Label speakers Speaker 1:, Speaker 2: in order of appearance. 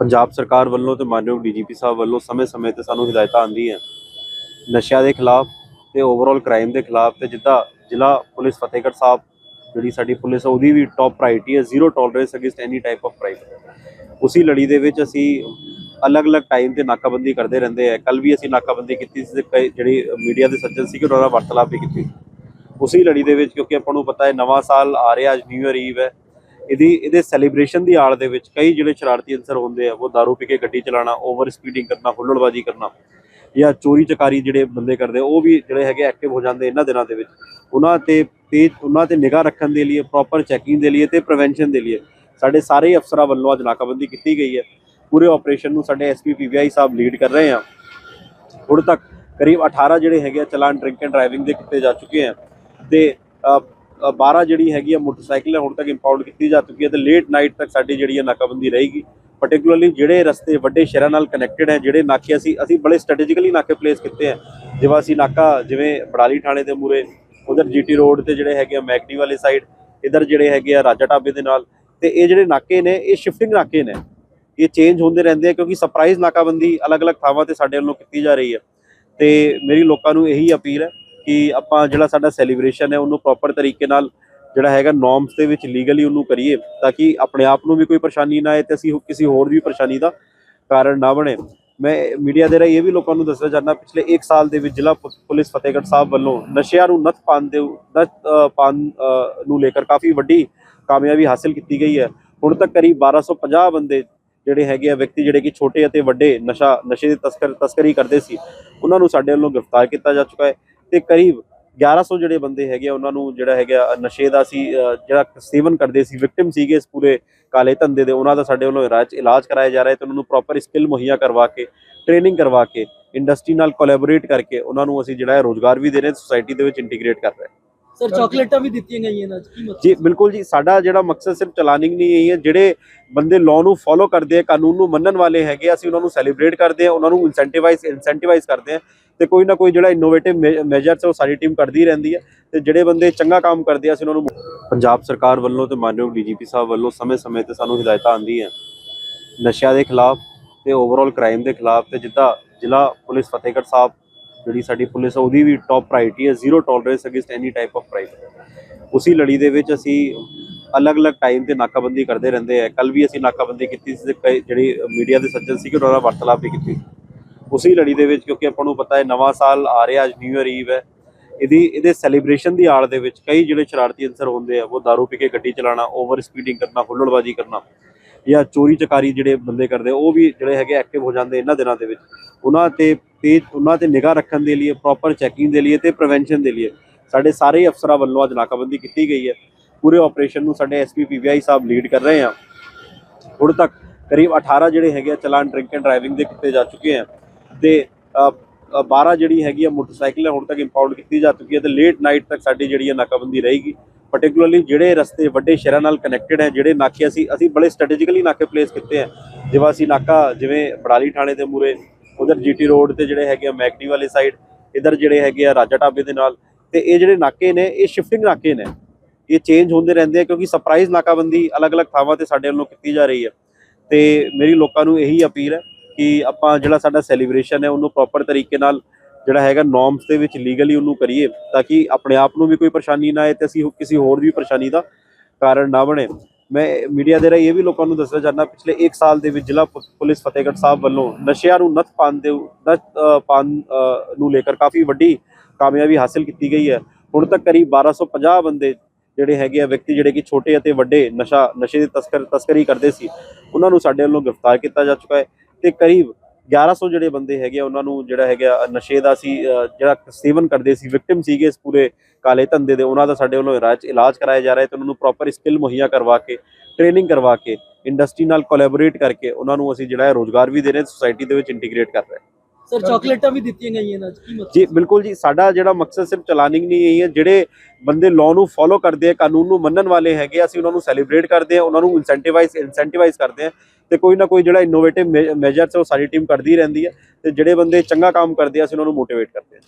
Speaker 1: ਪੰਜਾਬ ਸਰਕਾਰ ਵੱਲੋਂ ਤੇ ਮਾਨਯੋਗ ਡੀਜੀਪੀ ਸਾਹਿਬ ਵੱਲੋਂ ਸਮੇਂ-ਸਮੇਂ ਤੇ ਸਾਨੂੰ ਹਦਾਇਤਾਂ ਆਉਂਦੀਆਂ ਨਸ਼ਿਆਂ ਦੇ ਖਿਲਾਫ ਤੇ ਓਵਰਆਲ ਕ੍ਰਾਈਮ ਦੇ ਖਿਲਾਫ ਤੇ ਜਿੱਦਾਂ ਜ਼ਿਲ੍ਹਾ ਪੁਲਿਸ ਫਤਿਹਗੜ੍ਹ ਸਾਹਿਬ, ਜਿਹੜੀ ਸਾਡੀ ਪੁਲਿਸ ਆ, ਉਹਦੀ ਵੀ ਟੌਪ ਪ੍ਰਾਇੋਰਟੀ ਹੈ zero tolerance against any type of crime ਉਸੇ ਲੜੀ ਦੇ ਵਿੱਚ ਅਸੀਂ ਅਲੱਗ-ਅਲੱਗ ਟਾਈਮ ਤੇ ਨਾਕਾਬੰਦੀ ਕਰਦੇ ਰਹਿੰਦੇ ਆ। ਕੱਲ ਵੀ ਅਸੀਂ ਨਾਕਾਬੰਦੀ ਕੀਤੀ ਸੀ ਤੇ ਕਈ ਜਿਹੜੀ ਮੀਡੀਆ ਦੇ ਸੱਜਣ ਸੀ ਉਹਨਾਂ ਨਾਲ ਵਾਰਤਾਲਾਪ ਵੀ ਕੀਤੀ ਉਸੇ ਲੜੀ ਦੇ ਵਿੱਚ ਕਿਉਂਕਿ ਆਪਾਂ ਨੂੰ ਪਤਾ ਹੈ, ਨਵਾਂ ਸਾਲ ਆ ਰਿਹਾ, ਅੱਜ ਨਿਊ ਇਅਰ ਈਵ ਹੈ ਇਹਦੀ ਇਹਦੇ ਸੈਲੀਬ੍ਰੇਸ਼ਨ ਦੀ ਆੜ ਦੇ ਵਿੱਚ ਕਈ ਜਿਹੜੇ ਸ਼ਰਾਰਤੀ ਅੰਸਰ ਹੁੰਦੇ ਆ, ਉਹ दारू ਪੀ ਕੇ ਗੱਡੀ ਚਲਾਉਣਾ ਓਵਰ ਸਪੀਡਿੰਗ ਕਰਨਾ, ਹੁੱਲੜਬਾਜ਼ੀ ਕਰਨਾ ਜਾਂ ਚੋਰੀ ਚਕਾਰੀ ਜਿਹੜੇ ਬੰਦੇ ਕਰਦੇ ਉਹ ਵੀ ਜਿਹੜੇ ਹੈਗੇ ਐਕਟਿਵ ਹੋ ਜਾਂਦੇ ਇਹਨਾਂ ਦਿਨਾਂ ਦੇ ਵਿੱਚ। ਉਹਨਾਂ ਤੇ ਤੇ ਉਹਨਾਂ ਤੇ ਨਿਗਾਹ ਰੱਖਣ ਦੇ ਲਈ ਪ੍ਰੋਪਰ ਚੈਕਿੰਗ ਦੇ ਲਈ ਤੇ ਪ੍ਰੀਵੈਂਸ਼ਨ ਦੇ ਲਈ ਸਾਡੇ ਸਾਰੇ ਅਫਸਰਾਂ ਵੱਲੋਂ ਅੱਜ ਨਾਕਾਬੰਦੀ ਕੀਤੀ ਗਈ ਹੈ। ਪੂਰੇ ਆਪਰੇਸ਼ਨ ਨੂੰ ਸਾਡੇ ਐਸਪੀ ਪੀਵੀਆਈ ਸਾਹਿਬ ਲੀਡ ਕਰ ਰਹੇ ਆ। ਹੁਣ ਤੱਕ ਕਰੀਬ 18 ਜਿਹੜੇ ਹੈਗੇ ਆ, ਚਲਾਨ ਡਰਿੰਕ ਐਂਡ ਡਰਾਈਵਿੰਗ ਦੇ ਕੀਤੇ ਜਾ ਚੁੱਕੇ ਆ। ਤੇ 12 ਜਿਹੜੀ ਹੈਗੀ ਆ ਮੋਟਰਸਾਈਕਲ ਹੈ ਹੁਣ ਤੱਕ ਇੰਪਾਊਂਡ ਕੀਤੀ ਜਾ ਚੁੱਕੀ ਹੈ ਤੇ ਲੇਟ ਨਾਈਟ ਤੱਕ ਸਾਡੀ ਜਿਹੜੀ ਹੈ ਨਾਕਾਬੰਦੀ ਰਹੇਗੀ। ਪਾਰਟਿਕੂਲਰਲੀ ਜਿਹੜੇ ਰਸਤੇ ਵੱਡੇ ਸ਼ਹਿਰਾਂ ਨਾਲ ਕਨੈਕਟਡ ਹੈ ਜਿਹੜੇ ਨਾਕੇ ਅਸੀਂ ਅਸੀਂ ਬੜੇ ਸਟ੍ਰੈਟੇਜਿਕਲੀ ਨਾਕੇ ਪਲੇਸ ਕੀਤੇ ਆ। ਜਿਵੇਂ ਅਸੀਂ ਨਾਕਾ, ਜਿਵੇਂ ਬੜਾਲੀ ਥਾਣੇ ਦੇ ਮੂਰੇ ਉਧਰ ਜੀਟੀ ਰੋਡ ਤੇ ਜਿਹੜੇ ਹੈਗੇ ਆ ਮੈਕਨੀ ਵਾਲੀ ਸਾਈਡ ਇਧਰ ਜਿਹੜੇ ਹੈਗੇ ਆ ਰਾਜਾ ਢਾਬੇ ਦੇ ਨਾਲ। ਤੇ ਇਹ ਜਿਹੜੇ ਨਾਕੇ ਨੇ, ਇਹ ਸ਼ਿਫਟਿੰਗ ਨਾਕੇ ਨੇ। ਇਹ ਚੇਂਜ ਹੁੰਦੇ ਰਹਿੰਦੇ ਆ ਕਿਉਂਕਿ ਸਰਪ੍ਰਾਈਜ਼ ਨਾਕਾਬੰਦੀ ਅਲੱਗ-ਅਲੱਗ ਥਾਵਾਂ ਤੇ ਸਾਡੇ ਵੱਲੋਂ ਕੀਤੀ ਜਾ ਰਹੀ ਹੈ ਤੇ ਮੇਰੀ ਲੋਕਾਂ ਨੂੰ ਇਹੀ ਅਪੀਲ ਹੈ ਕਿ ਆਪਾਂ ਜਿਹੜਾ ਸਾਡਾ ਸੈਲੀਬ੍ਰੇਸ਼ਨ ਹੈ ਉਹਨੂੰ ਪ੍ਰੋਪਰ ਤਰੀਕੇ ਨਾਲ ਜਿਹੜਾ ਹੈਗਾ ਨੋਰਮਸ ਦੇ ਵਿੱਚ ਲੀਗਲੀ ਉਹਨੂੰ ਕਰੀਏ ਤਾਂ ਕਿ ਆਪਣੇ ਆਪ ਨੂੰ ਵੀ ਕੋਈ ਪਰੇਸ਼ਾਨੀ ਨਾ ਆਏ ਤੇ ਅਸੀਂ ਕਿਸੇ ਹੋਰ ਵੀ ਪਰੇਸ਼ਾਨੀ ਦਾ ਕਾਰਨ ਨਾ ਬਣੇ। ਮੈਂ ਮੀਡੀਆ ਦੇ ਰਾਹੀਂ ਇਹ ਵੀ ਲੋਕਾਂ ਨੂੰ ਦੱਸਣਾ ਚਾਹੁੰਦਾ ਪਿਛਲੇ 1 ਸਾਲ ਦੇ ਵਿੱਚ ਜ਼ਿਲ੍ਹਾ ਪੁ- ਪੁਲਿਸ ਫਤਿਹਗੜ੍ਹ ਸਾਹਿਬ ਵੱਲੋਂ ਨਸ਼ਿਆਂ ਨੂੰ ਨੱਥ ਪਾਉਣ ਦੇ ਨੱਥ ਅ, ਪਾਉਣ ਨੂੰ ਲੈ ਕੇ ਕਾਫੀ ਵੱਡੀ ਕਾਮਯਾਬੀ ਹਾਸਲ ਕੀਤੀ ਗਈ ਹੈ। ਹੁਣ ਤੱਕ ਕਰੀਬ 1250 ਬੰਦੇ ਜਿਹੜੇ ਹੈਗੇ ਆ ਵਿਅਕਤੀ ਜਿਹੜੇ ਕਿ ਛੋਟੇ ਅਤੇ ਵੱਡੇ ਨਸ਼ਾ ਨਸ਼ੇ ਦੀ ਤਸਕਰ ਤਸਕਰੀ ਕਰਦੇ ਸੀ ਉਹਨਾਂ ਨੂੰ ਸਾਡੇ ਵੱਲੋਂ ਗ੍ਰਿਫਤਾਰ ਕੀਤਾ ਜਾ ਚੁੱਕਾ ਹੈ। ਤੇ ਕਰੀਬ 1100 ਜਿਹੜੇ ਬੰਦੇ ਹੈਗੇ ਆ, ਉਹਨਾਂ ਨੂੰ ਜਿਹੜਾ ਹੈਗਾ ਨਸ਼ੇ ਦਾ ਸੀ ਜਿਹੜਾ ਸੇਵਨ ਕਰਦੇ ਸੀ ਵਿਕਟਿਮ ਸੀਗੇ ਇਸ ਪੂਰੇ ਕਾਲੇ ਧੰਦੇ ਦੇ, ਉਹਨਾਂ ਦਾ ਸਾਡੇ ਵੱਲੋਂ ਇਲਾਜ ਇਲਾਜ ਕਰਾਇਆ ਜਾ ਰਿਹਾ ਹੈ ਤੇ ਉਹਨਾਂ ਨੂੰ ਪ੍ਰੋਪਰ ਸਕਿੱਲ ਮੁਹੱਈਆ ਕਰਵਾ ਕੇ ਟ੍ਰੇਨਿੰਗ ਕਰਵਾ ਕੇ ਇੰਡਸਟਰੀ ਨਾਲ ਕੋਲੈਬੋਰੇਟ ਕਰਕੇ ਉਹਨਾਂ ਨੂੰ ਅਸੀਂ ਜਿਹੜਾ ਹੈ ਰੋਜ਼ਗਾਰ ਵੀ ਦੇ ਰਹੇ ਹਾਂ ਸੋਸਾਇਟੀ ਦੇ ਵਿੱਚ ਇੰਟੀਗ੍ਰੇਟ ਕਰ ਰਹੇ ਹਾਂ।
Speaker 2: ਸਰ ਚਾਕਲੇਟਾਂ ਵੀ ਦਿੱਤੀਆਂ ਗਈਆਂ ਨੇ ਕੀ ਮਤਲਬ
Speaker 1: ਜੀ ਬਿਲਕੁਲ ਜੀ ਸਾਡਾ ਜਿਹੜਾ ਮਕਸਦ ਸਿਰਫ ਚਲਾਨਿੰਗ ਨਹੀਂ ਹੈ ਜਿਹੜੇ ਬੰਦੇ ਲਾਅ ਨੂੰ ਫੋਲੋ ਕਰਦੇ ਆ ਕਾਨੂੰਨ ਨੂੰ ਮੰਨਣ ਵਾਲੇ ਹੈਗੇ ਅਸੀਂ ਉਹਨਾਂ ਨੂੰ ਸੈਲੀਬ੍ਰੇਟ ਕਰਦੇ ਆ ਉਹਨਾਂ ਨੂੰ ਇਨਸੈਂਟੀਵਾਈਜ਼ ਇਨਸੈਂਟੀਵਾਈਜ਼ ਕਰਦੇ ਆ ਤੇ ਕੋਈ ਨਾ ਕੋਈ ਜਿਹੜਾ ਇਨੋਵੇਟਿਵ ਮੈਜਰਸ ਉਹ ਸਾਡੀ ਟੀਮ ਕਰਦੀ ਰਹਿੰਦੀ ਹੈ ਤੇ ਜਿਹੜੇ ਬੰਦੇ ਚੰਗਾ ਕੰਮ ਕਰਦੇ ਆ ਅਸੀਂ ਉਹਨਾਂ ਨੂੰ ਪੰਜਾਬ ਸਰਕਾਰ ਵੱਲੋਂ ਤੇ ਮਾਨਯੋਗ ਡੀਜੀਪੀ ਸਾਹਿਬ ਵੱਲੋਂ ਸਮੇਂ-ਸਮੇਂ ਤੇ ਸਾਨੂੰ ਹਦਾਇਤਾਂ ਆਉਂਦੀਆਂ ਨਸ਼ਿਆਂ ਦੇ ਖਿਲਾਫ ਤੇ ਓਵਰਆਲ ਕ੍ਰਾਈਮ ਦੇ ਖਿਲਾਫ ਤੇ ਜਿੱਦਾਂ ਜ਼ਿਲ੍ਹਾ ਪੁਲਿਸ ਫਤਿਹਗੜ੍ਹ ਸਾਹਿਬ ਜਿਹੜੀ ਸਾਡੀ ਪੁਲਿਸ ਆ, ਉਹਦੀ ਵੀ ਟੌਪ ਪ੍ਰਾਇੋਰਟੀ ਹੈ zero tolerance against any type of crime ਉਸੇ ਲੜੀ ਦੇ ਵਿੱਚ ਅਸੀਂ ਅਲੱਗ-ਅਲੱਗ ਟਾਈਮ ਤੇ ਨਾਕਾਬੰਦੀ ਕਰਦੇ ਰਹਿੰਦੇ ਆ। ਕੱਲ ਵੀ ਅਸੀਂ ਨਾਕਾਬੰਦੀ ਕੀਤੀ ਸੀ ਤੇ ਕਈ ਜਿਹੜੀ ਮੀਡੀਆ ਦੇ ਸੱਜਣ ਸੀਗੇ, ਉਹਨਾਂ ਨਾਲ ਵਾਰਤਾਲਾਪ ਵੀ ਕੀਤੀ ਉਸੇ ਲੜੀ ਦੇ ਵਿੱਚ ਕਿਉਂਕਿ ਆਪਾਂ ਨੂੰ ਪਤਾ ਹੈ, ਨਵਾਂ ਸਾਲ ਆ ਰਿਹਾ, ਅੱਜ ਨਿਊ ਇਅਰ ਈਵ ਹੈ। ਇਹਦੀ, ਇਹਦੇ ਸੈਲੀਬ੍ਰੇਸ਼ਨ ਦੀ ਆੜ ਦੇ ਵਿੱਚ ਕਈ ਜਿਹੜੇ ਸ਼ਰਾਰਤੀ ਅੰਸਰ ਹੁੰਦੇ ਆ, ਉਹ दारू ਪੀ ਕੇ ਗੱਡੀ ਚਲਾਉਣਾ ਓਵਰ ਸਪੀਡਿੰਗ ਕਰਨਾ, ਹੁੱਲੜਬਾਜ਼ੀ ਕਰਨਾ ਜਾਂ ਚੋਰੀ ਚਕਾਰੀ ਜਿਹੜੇ ਬੰਦੇ ਕਰਦੇ ਉਹ ਵੀ ਜਿਹੜੇ ਹੈਗੇ ਐਕਟਿਵ ਹੋ ਜਾਂਦੇ ਇਹਨਾਂ ਦਿਨਾਂ ਦੇ ਵਿੱਚ। ਉਹਨਾਂ ਤੇ ਤੇ ਉਹਨਾਂ ਤੇ ਨਿਗਾਹ ਰੱਖਣ ਦੇ ਲਈ ਪ੍ਰੋਪਰ ਚੈਕਿੰਗ ਦੇ ਲਈ ਤੇ ਪ੍ਰੀਵੈਂਸ਼ਨ ਦੇ ਲਈ ਸਾਡੇ ਸਾਰੇ ਅਫਸਰਾਂ ਵੱਲੋਂ ਅੱਜ ਨਾਕਾਬੰਦੀ ਕੀਤੀ ਗਈ ਹੈ। ਪੂਰੇ ਆਪਰੇਸ਼ਨ ਨੂੰ ਸਾਡੇ ਐਸਪੀ ਪੀਵੀਆਈ ਸਾਹਿਬ ਲੀਡ ਕਰ ਰਹੇ ਆ ਹੁਣ ਤੱਕ ਕਰੀਬ 18 ਜਿਹੜੇ ਹੈਗੇ ਆ ਚਲਾਨ ਡਰਿੰਕ ਐਂਡ ਡਰਾਈਵਿੰਗ ਦੇ ਕੀਤੇ ਜਾ ਚੁੱਕੇ ਆ ਤੇ ਅ, 12 ਜਿਹੜੀ ਹੈਗੀ ਆ ਮੋਟਰਸਾਈਕਲ ਹੈ ਹੁਣ ਤੱਕ ਇੰਪਾਊਂਡ ਕੀਤੀ ਜਾ ਚੁੱਕੀ ਹੈ ਤੇ ਲੇਟ ਨਾਈਟ ਤੱਕ ਸਾਡੀ ਜਿਹੜੀ ਹੈ ਨਾਕਾਬੰਦੀ ਰਹੇਗੀ। ਪਾਰਟਿਕੂਲਰਲੀ ਜਿਹੜੇ ਰਸਤੇ ਵੱਡੇ ਸ਼ਹਿਰਾਂ ਨਾਲ ਕਨੈਕਟਡ ਹੈ ਜਿਹੜੇ ਨਾਕੇ ਅਸੀਂ ਅਸੀਂ ਬੜੇ ਸਟ੍ਰੈਟੇਜਿਕਲੀ ਨਾਕੇ ਪਲੇਸ ਕੀਤੇ ਆ। ਜਿਵੇਂ ਅਸੀਂ ਨਾਕਾ ਜਿਵੇਂ ਬੜਾਲੀ ਥਾਣੇ ਦੇ ਮੂਰੇ ਉਧਰ ਜੀਟੀ ਰੋਡ ਤੇ ਜਿਹੜੇ ਹੈਗੇ ਆ ਮੈਕਡੀ ਵਾਲੀ ਸਾਈਡ ਇਧਰ ਜਿਹੜੇ ਹੈਗੇ ਆ ਰਾਜਾ ਢਾਬੇ ਦੇ ਨਾਲ, ਤੇ ਇਹ ਜਿਹੜੇ ਨਾਕੇ ਨੇ, ਇਹ ਸ਼ਿਫਟਿੰਗ ਨਾਕੇ ਨੇ। ਇਹ ਚੇਂਜ ਹੁੰਦੇ ਰਹਿੰਦੇ ਆ ਕਿਉਂਕਿ ਸਰਪ੍ਰਾਈਜ਼ ਨਾਕਾਬੰਦੀ ਅਲੱਗ-ਅਲੱਗ ਥਾਵਾਂ ਤੇ ਸਾਡੇ ਵੱਲੋਂ ਕੀਤੀ ਜਾ ਰਹੀ ਹੈ ਤੇ ਮੇਰੀ ਲੋਕਾਂ ਨੂੰ ਇਹੀ ਅਪੀਲ ਹੈ ਕਿ ਆਪਾਂ ਜਿਹੜਾ ਸਾਡਾ ਸੈਲੀਬ੍ਰੇਸ਼ਨ ਹੈ, ਉਹਨੂੰ ਪ੍ਰੋਪਰ ਤਰੀਕੇ ਨਾਲ ਜਿਹੜਾ ਹੈਗਾ ਨੋਰਮਸ ਦੇ ਵਿੱਚ ਲੀਗਲੀ ਉਹਨੂੰ ਕਰੀਏ, ਤਾਂ ਕਿ ਆਪਣੇ ਆਪ ਨੂੰ ਵੀ ਕੋਈ ਪਰੇਸ਼ਾਨੀ ਨਾ ਆਏ ਤੇ ਅਸੀਂ ਕਿਸੇ ਹੋਰ ਵੀ ਪਰੇਸ਼ਾਨੀ ਦਾ ਕਾਰਨ ਨਾ ਬਣੇ। ਮੈਂ ਮੀਡੀਆ ਦੇ ਰਾਹੀਂ ਇਹ ਵੀ ਲੋਕਾਂ ਨੂੰ ਦੱਸਣਾ ਚਾਹੁੰਦਾ ਪਿਛਲੇ 1 ਸਾਲ ਦੇ ਵਿੱਚ ਜ਼ਿਲ੍ਹਾ ਪੁ- ਪੁਲਿਸ ਫਤਿਹਗੜ੍ਹ ਸਾਹਿਬ ਵੱਲੋਂ ਨਸ਼ਿਆਂ ਨੂੰ ਨੱਥ ਪਾਉਣ ਦੇ ਨੱਥ ਅ, ਪਾਉਣ ਨੂੰ ਲੈ ਕੇ ਕਾਫੀ ਵੱਡੀ ਕਾਮਯਾਬੀ ਹਾਸਲ ਕੀਤੀ ਗਈ ਹੈ। ਹੁਣ ਤੱਕ ਕਰੀਬ 1250 ਬੰਦੇ ਜਿਹੜੇ ਹੈਗੇ ਆ ਵਿਅਕਤੀ ਜਿਹੜੇ ਕਿ ਛੋਟੇ ਅਤੇ ਵੱਡੇ ਨਸ਼ਾ ਨਸ਼ੇ ਦੀ ਤਸਕਰ ਤਸਕਰੀ ਕਰਦੇ ਸੀ ਉਹਨਾਂ ਨੂੰ ਸਾਡੇ ਵੱਲੋਂ ਗ੍ਰਿਫਤਾਰ ਕੀਤਾ ਜਾ ਚੁੱਕਾ ਹੈ ਤੇ ਕਰੀਬ 1100 ਜਿਹੜੇ ਬੰਦੇ ਹੈਗੇ ਆ, ਉਹਨਾਂ ਨੂੰ ਜਿਹੜਾ ਹੈਗਾ ਨਸ਼ੇ ਦਾ ਸੀ ਜਿਹੜਾ ਸੇਵਨ ਕਰਦੇ ਸੀ ਵਿਕਟਿਮ ਸੀਗੇ ਇਸ ਪੂਰੇ ਕਾਲੇ ਧੰਦੇ ਦੇ, ਉਹਨਾਂ ਦਾ ਸਾਡੇ ਵੱਲੋਂ ਇਲਾਜ ਇਲਾਜ ਕਰਾਇਆ ਜਾ ਰਿਹਾ ਹੈ ਤੇ ਉਹਨਾਂ ਨੂੰ ਪ੍ਰੋਪਰ ਸਕਿੱਲ ਮੁਹੱਈਆ ਕਰਵਾ ਕੇ ਟ੍ਰੇਨਿੰਗ ਕਰਵਾ ਕੇ ਇੰਡਸਟਰੀ ਨਾਲ ਕੋਲੈਬੋਰੇਟ ਕਰਕੇ ਉਹਨਾਂ ਨੂੰ ਅਸੀਂ ਜਿਹੜਾ ਹੈ ਰੋਜ਼ਗਾਰ ਵੀ ਦੇ ਰਹੇ ਹਾਂ ਸੋਸਾਇਟੀ ਦੇ ਵਿੱਚ ਇੰਟੀਗ੍ਰੇਟ ਕਰ ਰਹੇ
Speaker 2: ਸਰ ਚਾਕਲੇਟਾਂ ਵੀ ਦਿੱਤੀਆਂ ਗਈਆਂ ਨੇ ਕੀ ਮਤਲਬ?
Speaker 1: ਜੀ ਬਿਲਕੁਲ ਜੀ ਸਾਡਾ ਜਿਹੜਾ ਮਕਸਦ ਸਿਰਫ ਚਲਾਨਿੰਗ ਨਹੀਂ ਹੈ ਜਿਹੜੇ ਬੰਦੇ ਲਾਅ ਨੂੰ ਫੋਲੋ ਕਰਦੇ ਆ ਕਾਨੂੰਨ ਨੂੰ ਮੰਨਣ ਵਾਲੇ ਹੈਗੇ ਅਸੀਂ ਉਹਨਾਂ ਨੂੰ ਸੈਲੀਬ੍ਰੇਟ ਕਰਦੇ ਆ ਉਹਨਾਂ ਨੂੰ ਇਨਸੈਂਟੀਵਾਈਜ਼ ਇਨਸੈਂਟੀਵਾਈਜ਼ ਕਰਦੇ ਆ ਤੇ ਕੋਈ ਨਾ ਕੋਈ ਜਿਹੜਾ ਇਨੋਵੇਟਿਵ ਮੈਜਰਸ ਉਹ ਸਾਡੀ ਟੀਮ ਕਰਦੀ ਰਹਿੰਦੀ ਹੈ ਤੇ ਜਿਹੜੇ ਬੰਦੇ ਚੰਗਾ ਕੰਮ ਕਰਦੇ ਆ ਅਸੀਂ ਉਹਨਾਂ ਨੂੰ ਮੋਟੀਵੇਟ ਕਰਦੇ ਆ।